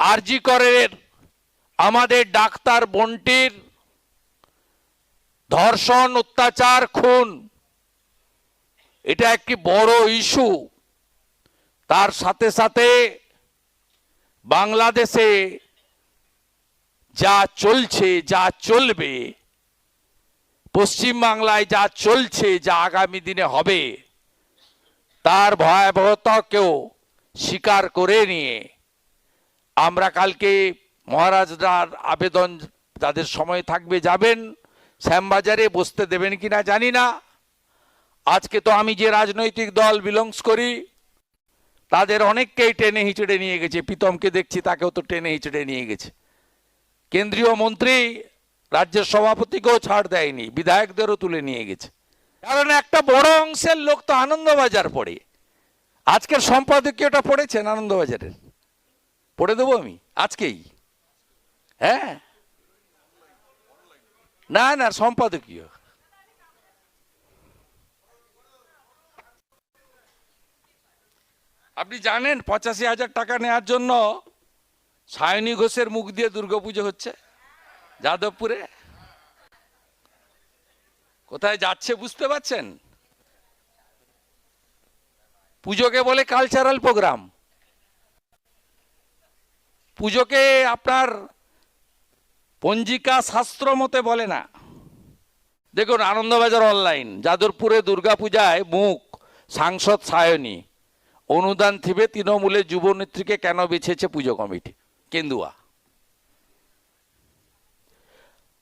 আরজি করের আমাদের ডাক্তার বন্টির ধর্ষণ, অত্যাচার, খুন, এটা একটি বড় ইস্যু। তার সাথে সাথে বাংলাদেশে যা চলছে, যা চলবে পশ্চিম বাংলায় যা চলছে, যা আগামী দিনে হবে, তার ভয়াবহতাকেও স্বীকার করে নিয়ে আমরা কালকে মহারাজরার আবেদন যাদের সময় থাকবে যাবেন, শ্যামবাজারে বসতে দেবেন কিনা জানি না। আজকে তো আমি যে রাজনৈতিক দল বিলংস করি, তাদের অনেককেই টেনে হিচড়ে নিয়ে গেছে। প্রীতমকে দেখছি, তাকেও তো টেনে হিচড়ে নিয়ে গেছে। কেন্দ্রীয় মন্ত্রী রাজ্যের সভাপতিকেও ছাড় দেয়নি, বিধায়কদেরও তুলে নিয়ে গেছে। কারণ একটা বড় অংশের লোক তো আনন্দবাজার পড়ে। আজকের সম্পাদকীয়টা পড়েছেন আনন্দবাজারের। পড়ে দেবো আমি, আজকেই। হ্যাঁ? না না, সম্পাদকীয়। আপনি জানেন পঁচাশি হাজার টাকা নেওয়ার জন্য সায়নী ঘোষের মুখ দিয়ে দুর্গাপুজো হচ্ছে? যাদবপুরে? কোথায় যাচ্ছে বুঝতে পারছেন? পুজোকে বলে কালচারাল প্রোগ্রাম পুজোকে আপনার পঞ্জিকা শাস্ত্র মতে বলে না। দেখুন, আনন্দবাজার অনলাইন যাদবপুরে দুর্গাপূজায় মুখ, সাংসদ সায়নী। অনুদান থিবে তৃণমূলের যুবনেত্রীকে কেন বেছেছে পুজো কমিটি? কেন্দুয়া।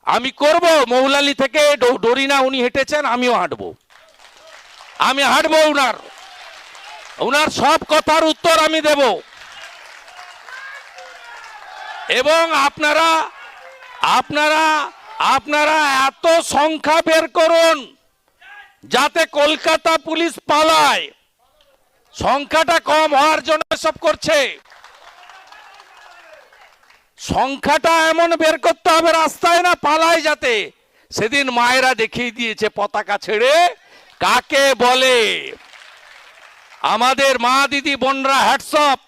আমি করব, মৌলালি থেকে ডরিনা উনি হেঁটেছেন, আমিও হাঁটবো। আমি হাঁটবো উনার। উনার সব কথার উত্তর আমি দেব। এবং আপনারা আপনারা আপনারা এত সংখ্যা বের করুন যাতে কলকাতা পুলিশ পালায়। সংখ্যাটা কম হওয়ার জন্য সব করছে। সংখ্যাটা এমন বের করতে হবে রাস্তায় না পালায় যাতে। সেদিন মায়েরা দেখিয়ে দিয়েছে পতাকা ছেড়ে কাকে বলে। আমাদের মা দিদি বোনরা হ্যাটসঅপ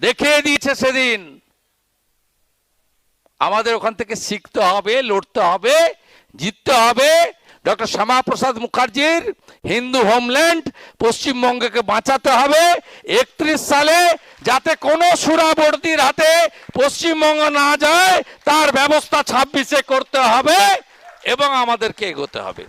দেখিয়ে দিয়েছে সেদিন। আমাদের ওখান থেকে শিখতে হবে, লড়তে হবে, জিততে হবে। ডক্টর শ্যামাপ্রসাদ মুখার্জির হিন্দু হোমল্যান্ড পশ্চিমবঙ্গকে বাঁচাতে হবে। একত্রিশ সালে যাতে কোনো সুরাবর্তীর হাতে পশ্চিমবঙ্গ না যায়, তার ব্যবস্থা ছাব্বিশে করতে হবে এবং আমাদেরকে এগোতে হবে।